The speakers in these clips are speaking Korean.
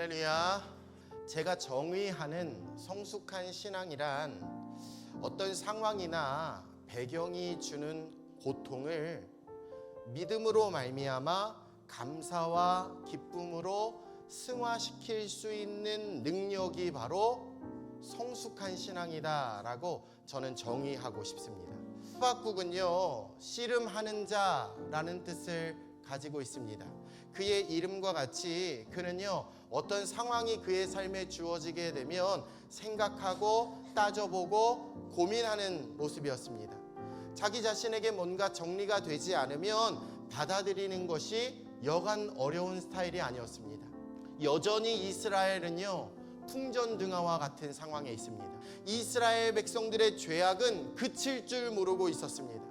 할렐루야. 제가 정의하는 성숙한 신앙이란 어떤 상황이나 배경이 주는 고통을 믿음으로 말미암아 감사와 기쁨으로 승화시킬 수 있는 능력이 바로 성숙한 신앙이다라고 저는 정의하고 싶습니다. 하박국은요 씨름하는 자라는 뜻을 가지고 있습니다. 그의 이름과 같이 그는요 어떤 상황이 그의 삶에 주어지게 되면 생각하고 따져보고 고민하는 모습이었습니다. 자기 자신에게 뭔가 정리가 되지 않으면 받아들이는 것이 여간 어려운 스타일이 아니었습니다. 여전히 이스라엘은요 풍전등화와 같은 상황에 있습니다. 이스라엘 백성들의 죄악은 그칠 줄 모르고 있었습니다.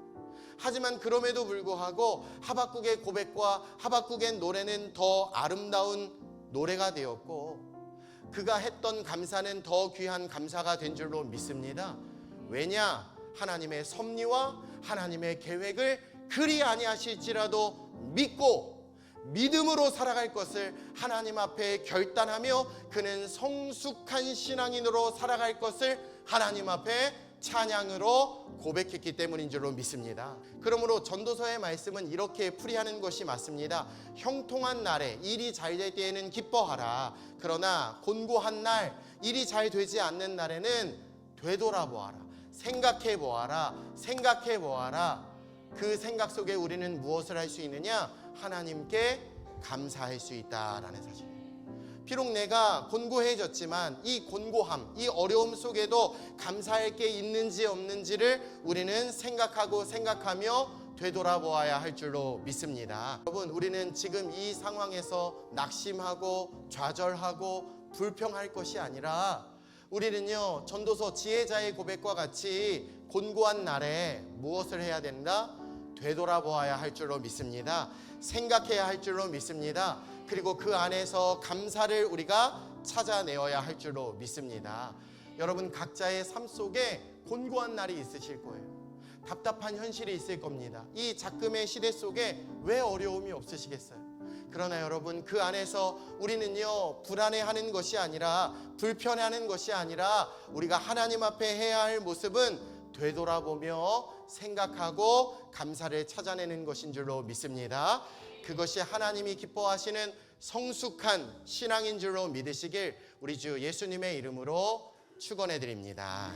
하지만 그럼에도 불구하고 하박국의 고백과 하박국의 노래는 더 아름다운 노래가 되었고 그가 했던 감사는 더 귀한 감사가 된 줄로 믿습니다. 왜냐? 하나님의 섭리와 하나님의 계획을 그리 아니하실지라도 믿고 믿음으로 살아갈 것을 하나님 앞에 결단하며 그는 성숙한 신앙인으로 살아갈 것을 하나님 앞에 찬양으로 고백했기 때문인 줄로 믿습니다. 그러므로 전도서의 말씀은 이렇게 풀이하는 것이 맞습니다. 형통한 날에 일이 잘 될 때에는 기뻐하라. 그러나 곤고한 날 일이 잘 되지 않는 날에는 되돌아보아라. 생각해 보아라. 생각해 보아라. 그 생각 속에 우리는 무엇을 할 수 있느냐? 하나님께 감사할 수 있다라는 사실. 비록 내가 곤고해졌지만 이 곤고함, 이 어려움 속에도 감사할 게 있는지 없는지를 우리는 생각하고 생각하며 되돌아보아야 할 줄로 믿습니다. 여러분, 우리는 지금 이 상황에서 낙심하고 좌절하고 불평할 것이 아니라 우리는요, 전도서 지혜자의 고백과 같이 곤고한 날에 무엇을 해야 된다? 되돌아보아야 할 줄로 믿습니다. 생각해야 할 줄로 믿습니다. 그리고 그 안에서 감사를 우리가 찾아내어야 할 줄로 믿습니다. 여러분 각자의 삶 속에 곤고한 날이 있으실 거예요. 답답한 현실이 있을 겁니다. 이 작금의 시대 속에 왜 어려움이 없으시겠어요? 그러나 여러분 그 안에서 우리는요 불안해하는 것이 아니라 불편해하는 것이 아니라 우리가 하나님 앞에 해야 할 모습은 되돌아보며 생각하고 감사를 찾아내는 것인 줄로 믿습니다. 그것이 하나님이 기뻐하시는 성숙한 신앙인 줄로 믿으시길 우리 주 예수님의 이름으로 축원해 드립니다.